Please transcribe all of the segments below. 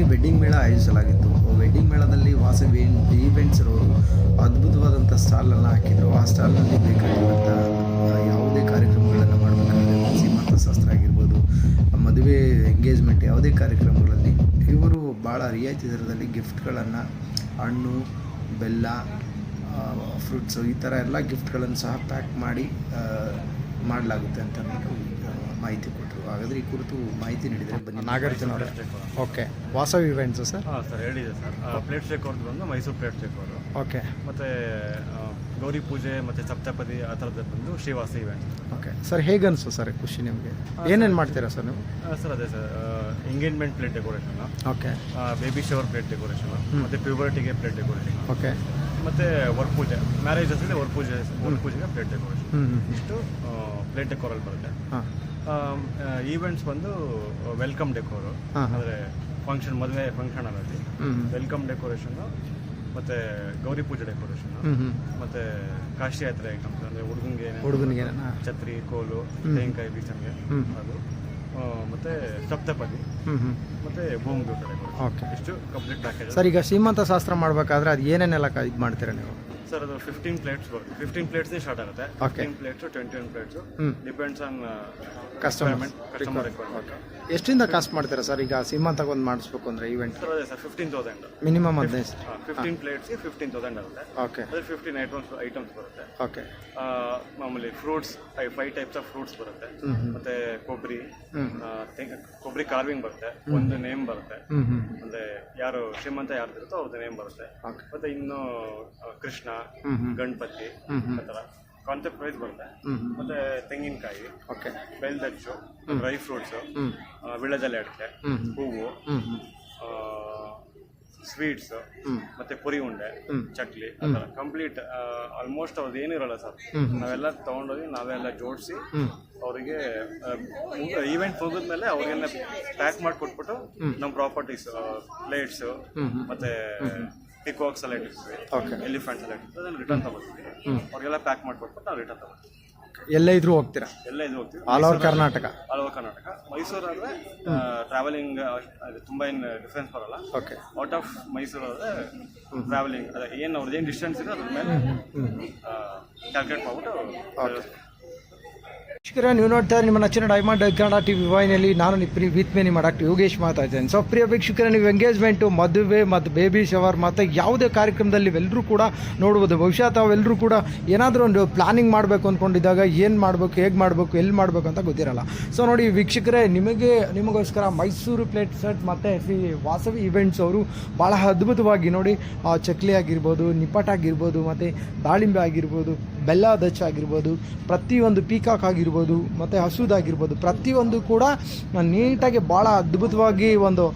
ಮೈಸೂರಿನಲ್ಲಿ ವೆಡ್ಡಿಂಗ್ ಮೇಳ ಆಯೋಜಿಸಲಾಗಿತ್ತು. ವೆಡ್ಡಿಂಗ್ ಮೇಳದಲ್ಲಿ ವಾಸವಿ ಈವೆಂಟ್ಸ್ ಇರೋರು ಅದ್ಭುತವಾದಂಥ ಸ್ಟಾಲನ್ನು ಹಾಕಿದರು. ಆ ಸ್ಟಾಲ್ನಲ್ಲಿ ಬೇಕಾಗಿರುವಂಥ ಯಾವುದೇ ಕಾರ್ಯಕ್ರಮಗಳನ್ನು ಮಾಡಬೇಕಾದ್ರೆ ಸೀಮಂತ ಶಾಸ್ತ್ರ ಆಗಿರ್ಬೋದು ಮದುವೆ ಎಂಗೇಜ್ಮೆಂಟ್ ಯಾವುದೇ ಕಾರ್ಯಕ್ರಮಗಳಲ್ಲಿ ಇವರು ಭಾಳ ರಿಯಾಯಿತಿ ದರದಲ್ಲಿ ಗಿಫ್ಟ್ಗಳನ್ನು ಹಣ್ಣು, ಬೆಲ್ಲ ಫ್ರೂಟ್ಸು ಈ ಥರ ಎಲ್ಲ ಗಿಫ್ಟ್ಗಳನ್ನು ಸಹ ಪ್ಯಾಕ್ ಮಾಡಿ ಮಾಡಲಾಗುತ್ತೆ ಅಂತ ಮಾಹಿತಿ ಕೊಟ್ಟರು. ಹಾಗಾದರೆ ಈ ಕುರಿತು ಮಾಹಿತಿ ನೀಡಿದರೆ ಬನ್ನಿ. ನಾಗಾರ್ಜುನ ಅವರೇ. Okay Vasavi events sir? ಹಾಂ ಸರ್ ಹೇಳಿದೆ ಸರ್. ಪ್ಲೇಟ್ ಶೇಕ್ ಅವ್ರದ್ದು ಬಂದು ಮೈಸೂರು ಪ್ಲೇಟ್ ಶೇಕ್ ಅವರು ಓಕೆ ಮತ್ತು ಗೌರಿ ಪೂಜೆ ಮತ್ತು ಸಪ್ತಪದಿ ಆ ಥರದ್ದು ಬಂದು ಶ್ರೀವಾಸ ಇವೆಂಟ್ ಓಕೆ ಸರ್ ಹೇಗನ್ಸು ಸರ್ ಖುಷಿ ನಿಮಗೆ? ಏನೇನು ಮಾಡ್ತೀರಾ ಸರ್ ನೀವು? ಸರ್ ಅದೇ sir. Engagement plate decoration okay baby shower plate decoration ಮತ್ತು ಪ್ಯೂಬರ್ಟಿಗೆ ಪ್ಲೇಟ್ ಡೆಕೋರೇಷನ್ ಓಕೆ ಮತ್ತು ವರ್ಕ್ ಪೂಜೆ ಮ್ಯಾರೇಜಸ್ ಇದೆ ವರ್ಕ್ ಪೂಜೆ ವರ್ಕ್ ಪೂಜೆಗೆ ಪ್ಲೇಟ್ ಡೆಕೋರೇಷನ್ ಇಷ್ಟು ಪ್ಲೇಟ್ ಡೆಕೋರಲ್ಲಿ ಬರುತ್ತೆ. ಹಾಂ. ಈವೆಂಟ್ಸ್ ಬಂದು ವೆಲ್ಕಮ್ ಡೆಕೋರು ಹಾ, ಹಾ. ಅಂದರೆ ಫಂಕ್ಷನ್ ಮದುವೆ ಫಂಕ್ಷನ್ ಅಲ್ಲಿ ಹ್ಞೂ ವೆಲ್ಕಮ್ ಡೆಕೋರೇಷನ್ ಮತ್ತೆ ಗೌರಿ ಪೂಜೆ ಡೆಕೋರೇಷನ್ ಮತ್ತೆ ಕಾಶಿ ಯಾತ್ರೆ ಐಟಮ್ಸ್ ಅಂದ್ರೆ ಹುಡುಗನ್ಗೆ ಹುಡುಗನಿಗೆ ಛತ್ರಿ ಕೋಲು ತೆಂಗಿನಕಾಯಿ ಬೀಚನ್ಗೆ ಹ್ಮ್. ಅದು. ಮತ್ತೆ ಸಪ್ತಪದಿ ಮತ್ತೆ ಭೂಮಿ ಇಷ್ಟು ಕಂಪ್ಲೀಟ್ ಪ್ಯಾಕೇಜ್ ಸರ್ ಈಗ ಶ್ರೀಮಂತ ಶಾಸ್ತ್ರ ಮಾಡಬೇಕಾದ್ರೆ ಅದು ಏನೇನೆಲ್ಲ ಇದು ಮಾಡ್ತೀರಾ ನೀವು? ಸರ್ ಅದು ಫಿಫ್ಟೀನ್ ಪ್ಲೇಟ್ಸ್ ಬರುತ್ತೆ ಫಿಫ್ಟೀನ್ ಪ್ಲೇಟ್ಸ್ ಸ್ಟಾರ್ಟ್ ಆಗುತ್ತೆ. Fifteen plates twenty one plates. Depends on customer requirement ಎಷ್ಟಿಂದ cost ಮಾಡ್ತೀರಾ ಸರ್? ಈಗ ಸಿನಿಮಾ ತಗೊಂಡ್ ಮಾಡಿಸ್ಬೇಕು ಅಂದ್ರೆ ಈವೆಂಟ್ ಅದೇ ಸರ್ ಫಿಫ್ಟೀನ್ ತೌಸಂಡ್ ಮಿನಿಮಮ್ ಹದಿನೈದು ಫಿಫ್ಟೀನ್ ಪ್ಲೇಟ್ಸ್ಗೆ ಫಿಫ್ಟೀನ್ ತೌಸಂಡ್ ಆಗುತ್ತೆ. ಓಕೆ ಅದೇ ಫಿಫ್ಟೀನ್ ಐಟಮ್ಸ್ ಐಟಮ್ಸ್ ಬರುತ್ತೆ. ಓಕೆ ಮಾಮೂಲಿ fruits five types of fruits ಬರುತ್ತೆ. ಮತ್ತೆ ಕೊಬ್ಬರಿ ಕೊಬ್ಬರಿ ಕಾರ್ವಿಂಗ್ ಬರುತ್ತೆ. ಒಂದು ನೇಮ್ ಬರುತ್ತೆ. ಅಂದ್ರೆ ಯಾರು ಶ್ರೀಮಂತ ಯಾರು ಇರುತ್ತೋ ಅವ್ರದ್ದು ನೇಮ್ ಬರುತ್ತೆ. ಮತ್ತೆ ಇನ್ನು ಕೃಷ್ಣ ಗಣಪತಿ ಆ ಥರ. ಕಾನ್ಸೆಪ್ಟ್ ಪ್ರೈಸ್ ಬರುತ್ತೆ. ಮತ್ತೆ ತೆಂಗಿನಕಾಯಿ ಓಕೆ ಬೆಲ್ದಚ್ಚು ಡ್ರೈ ಫ್ರೂಟ್ಸ್ ವಿಳದಲ್ಲಿ ವಿಳೆದೆಲೆ ಅಡಿಕೆ ಹೂವು ಸ್ವೀಟ್ಸ್ ಮತ್ತೆ ಪುರಿ ಉಂಡೆ. ಚಕ್ಲಿ ಕಂಪ್ಲೀಟ್ ಆಲ್ಮೋಸ್ಟ್ ಅವ್ರದ್ದು ಏನಿರಲ್ಲ ಸರ್. ನಾವೆಲ್ಲ ತಗೊಂಡೋಗಿ ನಾವೆಲ್ಲ ಜೋಡಿಸಿ ಅವರಿಗೆ ಈವೆಂಟ್ ಮುಗಿದ್ಮೇಲೆ ಅವ್ರಿಗೆಲ್ಲ ಪ್ಯಾಕ್ ಮಾಡಿ ಕೊಟ್ಬಿಟ್ಟು ನಮ್ಮ ಪ್ರಾಪರ್ಟೀಸ್ ಪ್ಲೇಟ್ಸ್. ಮತ್ತೆ ಪಿಕಾಕ್ಸ್ ಎಲ್ಲ ಇಟ್ಟಿರ್ತೀವಿ ಓಕೆ ಎಲಿಫೆಂಟ್ಸ್ ಎಲ್ಲ ಇಟ್ಟಿರ್ತೀವಿ ಅದನ್ನು ರಿಟರ್ನ್ ತಗೊಳ್ತೀವಿ ಅವ್ರಿಗೆಲ್ಲ ಪ್ಯಾಕ್ ಮಾಡಿಕೊಟ್ಬಿಟ್ಟು ನಾವು ರಿಟರ್ನ್ ತಗೋತೀವಿ. ಎಲ್ಲ ಇದ್ರೂ ಹೋಗ್ತೀರಾ? ಎಲ್ಲ ಇದ್ರೂ ಹೋಗ್ತೀವಿ. All over Karnataka all over Karnataka Mysuru ಆದರೆ ಟ್ರಾವೆಲಿಂಗ್ ತುಂಬ ಏನು ಡಿಫ್ರೆನ್ಸ್ ಬರಲ್ಲ. ಓಕೆ ಔಟ್ ಆಫ್ ಮೈಸೂರು ಆದರೆ ಟ್ರಾವೆಲಿಂಗ್ ಅದೇ ಏನು ಅವ್ರದ್ದು ಏನು ಡಿಸ್ಟೆನ್ಸ್ ಇದೆ ಅದ್ರ ಮೇಲೆ ಕ್ಯಾಲ್ಕುಲೇಟ್ ಮಾಡ್ಬಿಟ್ಟು ಶಿಕ್ಷಕರೇ ನೀವು ನೋಡ್ತಾ ನಿಮ್ಮ ನಚ್ಚಿನ ಡೈಮಂಡ್ ಕನ್ನಡ ಟಿ ವಿ ವಾಹಿನಿಯಲ್ಲಿ ನಾನು ನಿಪ್ರಿ, ವಿತ್ ಮೇ ನಿಮ್ಮ ಡಾಕ್ಟರ್ ಯೋಗೇಶ್ ಮಾತಾಡ್ತೇನೆ. ಸೊ ಪ್ರಿಯ ವೀಕ್ಷಕರೇ, ನೀವು ಎಂಗೇಜ್ಮೆಂಟು ಮದುವೆ ಮತ್ತು ಬೇಬಿ ಶವರ್ ಮತ್ತು ಯಾವುದೇ ಕಾರ್ಯಕ್ರಮದಲ್ಲಿ ಎಲ್ಲರೂ ಕೂಡ ನೋಡ್ಬೋದು ಬಹುಶಃ ತಾವೆಲ್ಲರೂ ಕೂಡ ಏನಾದರೂ ಒಂದು ಪ್ಲಾನಿಂಗ್ ಮಾಡಬೇಕು ಅಂದ್ಕೊಂಡಿದ್ದಾಗ ಏನು ಮಾಡಬೇಕು, ಹೇಗೆ ಮಾಡಬೇಕು, ಎಲ್ಲಿ ಮಾಡಬೇಕು ಅಂತ ಗೊತ್ತಿರಲ್ಲ. ಸೊ ನೋಡಿ ವೀಕ್ಷಕರೇ, ನಿಮಗೆ, ನಿಮಗೋಸ್ಕರ ಮೈಸೂರು ಪ್ಲೇಟ್ ಸೆಟ್ ಮತ್ತು ಶ್ರೀ ವಾಸವಿ ಇವೆಂಟ್ಸ್ ಅವರು ಭಾಳ ಅದ್ಭುತವಾಗಿ ನೋಡಿ ಚಕ್ಲಿ ಆಗಿರ್ಬೋದು, ನಿಪ್ಪಟ್ ಆಗಿರ್ಬೋದು, ಮತ್ತು ದಾಳಿಂಬೆ ಆಗಿರ್ಬೋದು ಬೆಲ್ಲ ದಚ್ಚ ಆಗಿರ್ಬೋದು, ಪ್ರತಿಯೊಂದು ಪೀಕಾಕ್ ಆಗಿರ್ಬೋದು, ಮತ್ತು ಹಸುದಾಗಿರ್ಬೋದು ಪ್ರತಿಯೊಂದು ಕೂಡ ನೀಟಾಗಿ ಭಾಳ ಅದ್ಭುತವಾಗಿ ಒಂದು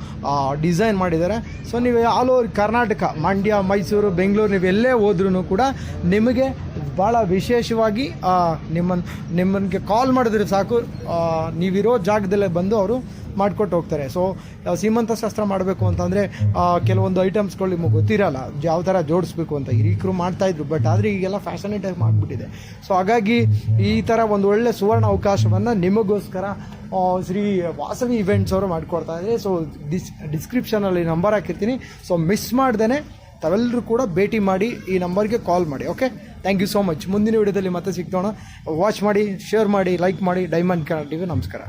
ಡಿಸೈನ್ ಮಾಡಿದ್ದಾರೆ. ಸೊ ನೀವು ಆಲ್ ಓವರ್ ಕರ್ನಾಟಕ ಮಂಡ್ಯ ಮೈಸೂರು ಬೆಂಗಳೂರು ನೀವು ಎಲ್ಲೇ ಹೋದ್ರೂ ಕೂಡ ನಿಮಗೆ ಭಾಳ ವಿಶೇಷವಾಗಿ ನಿಮ್ಮನ್ನು ನಿಮ್ಮನಿಗೆ ಕಾಲ್ ಮಾಡಿದ್ರೆ ಸಾಕು. ನೀವಿರೋ ಜಾಗದಲ್ಲೇ ಬಂದು ಅವರು ಮಾಡಿಕೊಟ್ಟು ಹೋಗ್ತಾರೆ. ಸೊ ಸೀಮಂತ ಶಾಸ್ತ್ರ ಮಾಡಬೇಕು ಅಂತಂದರೆ ಕೆಲವೊಂದು ಐಟಮ್ಸ್ಗಳು ನಿಮಗೆ ಗೊತ್ತಿರಲ್ಲ. ಯಾವ ಥರ ಜೋಡಿಸ್ಬೇಕು ಅಂತ. ಹಿರಿಕರು ಮಾಡ್ತಾಯಿದ್ರು ಬಟ್ ಆದರೆ ಈಗೆಲ್ಲ ಫ್ಯಾಷನೇಟಾಗಿ ಮಾಡಿಬಿಟ್ಟಿದೆ. ಸೊ ಹಾಗಾಗಿ ಈ ಥರ ಒಂದು ಒಳ್ಳೆ ಸುವರ್ಣ ಅವಕಾಶವನ್ನು ನಿಮಗೋಸ್ಕರ ಶ್ರೀ ವಾಸವಿ ಇವೆಂಟ್ಸ್ ಅವರು ಮಾಡಿಕೊಡ್ತಾ ಇದ್ದಾರೆ. ಸೊ ಡಿಸ್ ಡಿಸ್ಕ್ರಿಪ್ಷನಲ್ಲಿ ನಂಬರ್ ಹಾಕಿರ್ತೀನಿ. ಸೊ ಮಿಸ್ ಮಾಡ್ದೇ ತಾವೆಲ್ಲರೂ ಕೂಡ ಭೇಟಿ ಮಾಡಿ ಈ ನಂಬರ್ಗೆ ಕಾಲ್ ಮಾಡಿ okay thank you so much ಮುಂದಿನ ವಿಡಿಯೋದಲ್ಲಿ ಮತ್ತೆ ಸಿಗ್ತೋಣ ವಾಚ್ ಮಾಡಿ ಶೇರ್ ಮಾಡಿ ಲೈಕ್ ಮಾಡಿ ಡೈಮಂಡ್ ಕನ್ನಡ ಟಿವಿ ನಮಸ್ಕಾರ.